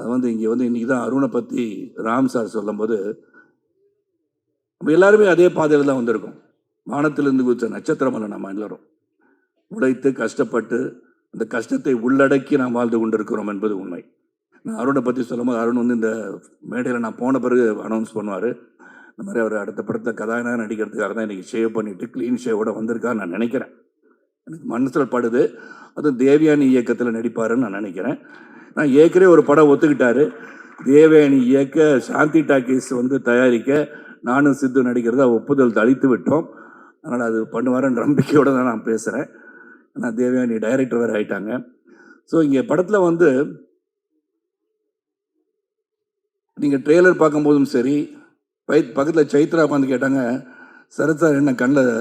அது வந்து இங்கே வந்து இன்றைக்கி தான் அருணை பற்றி ராம் சார் சொல்லும்போது நம்ம எல்லாருமே அதே பாதையில் தான் வந்திருக்கோம். வானத்திலிருந்து குதிச்ச நட்சத்திரம் அல்ல நம்ம எல்லாரும். உழைத்து கஷ்டப்பட்டு அந்த கஷ்டத்தை உள்ளடக்கி நாம் வாழ்ந்து கொண்டிருக்கிறோம் என்பது உண்மை. நான் அருணை பற்றி சொல்லும்போது அருண் வந்து இந்த மேடையில் நான் போன பிறகு அனௌன்ஸ் பண்ணுவார். இந்த மாதிரி அவர் அடுத்த படத்தை கதாநாயகன் நடிக்கிறதுக்காக தான் இன்றைக்கி ஷேவ் பண்ணிவிட்டு க்ளீன் ஷேவோட வந்திருக்கான்னு நான் நினைக்கிறேன். எனக்கு மனசில் படுது. அதுவும் தேவியானி இயக்கத்தில் நடிப்பாருன்னு நான் நினைக்கிறேன். நான் ஏற்கனவே ஒரு படம் ஒத்துக்கிட்டாரு. தேவேணி இயக்க சாந்தி டாக்கீஸ் வந்து தயாரிக்க நானும் சித்து நடிக்கிறத ஒப்புதல் தளித்து விட்டோம். அதனால் அது பண்ணுவாருன்ற நம்பிக்கையோடு தான் நான் பேசுகிறேன் ஆனால் தேவயானி டைரக்டர் வேறு ஆயிட்டாங்க. ஸோ இங்கே படத்தில் வந்து நீங்கள் ட்ரெய்லர் பார்க்கும்போதும் சரி பை பக்கத்தில் சைத்ரா உட்காந்து கேட்டாங்க சரத் சார் என்ன கண்ணில்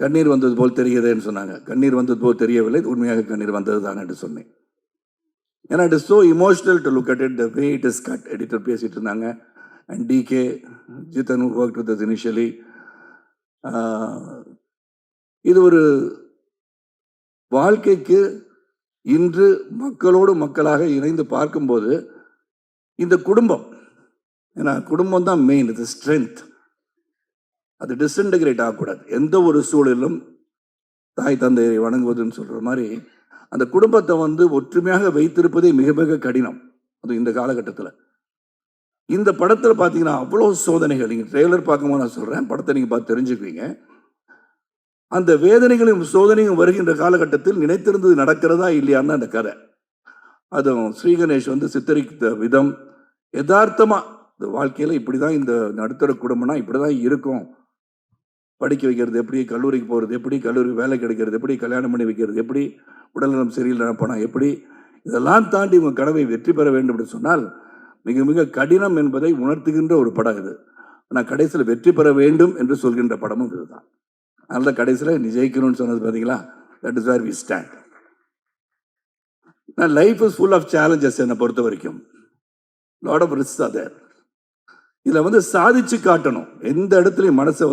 கண்ணீர் வந்தது போல் தெரிகிறதுன்னு சொன்னாங்க. கண்ணீர் வந்தது போல் தெரியவில்லை உண்மையாக கண்ணீர் வந்தது தான் என்று சொன்னேன். ஏன்னா it is so emotional to look at it the way it is cut editor பேசிட்டு இருந்தாங்க. And DK Jithan work with initially இது ஒரு வாழ்க்கைக்கு இன்று மக்களோடு மக்களாக இணைந்து பார்க்கும்போது இந்த குடும்பம் ஏன்னா குடும்பம் தான் மெயின் இது ஸ்ட்ரென்த் அது டிஸ்இன்டகிரேட் ஆகக்கூடாது. எந்த ஒரு சூழலிலும் தாய் தந்தையை வணங்குவதுன்னு சொல்கிற மாதிரி அந்த குடும்பத்தை வந்து ஒற்றுமையாக வைத்திருப்பதே மிக மிக கடினம். அது இந்த காலகட்டத்தில். இந்த படத்தில் பார்த்தீங்கன்னா அவ்வளோ சோதனைகள். நீங்கள் ட்ரெய்லர் பார்க்கும்போது நான் சொல்கிறேன் படத்தை நீங்கள் பார்த்து தெரிஞ்சுக்குவீங்க. அந்த வேதனைகளும் சோதனையும் வருகின்ற காலகட்டத்தில் நினைத்திருந்தது நடக்கிறதா இல்லையான்னு அந்த கதை. அதுவும் ஸ்ரீகணேஷ் வந்து சித்தரித்த விதம். யதார்த்தமாக இந்த வாழ்க்கையில் இப்படி தான் இந்த நடுத்தர குடும்பம்னா இப்படி தான் இருக்கும். படிக்க வைக்கிறது எப்படி கல்லூரிக்கு போகிறது எப்படி கல்லூரி வேலை கிடைக்கிறது எப்படி கல்யாணம் பண்ணி வைக்கிறது எப்படி உடல்நலம் சரியில்லை போனால் எப்படி இதெல்லாம் தாண்டி உங்கள் கனவை வெற்றி பெற வேண்டும் என்று சொன்னால் மிக மிக கடினம் என்பதை உணர்த்துகின்ற ஒரு படம் இது. ஆனால் கடைசியில் வெற்றி பெற வேண்டும் என்று சொல்கின்ற படமும் இதுதான். அதனால கடைசியில் நீ ஜெயிக்கணும்னு சொன்னது பார்த்தீங்களா that is where we stand நான் life is full of challenges என்னை பொறுத்த வரைக்கும். லாட் ஆஃப் ரிஸ்க் தேர் இதில் வந்து சாதிச்சு காட்டணும். எந்த இடத்துலையும் மனசை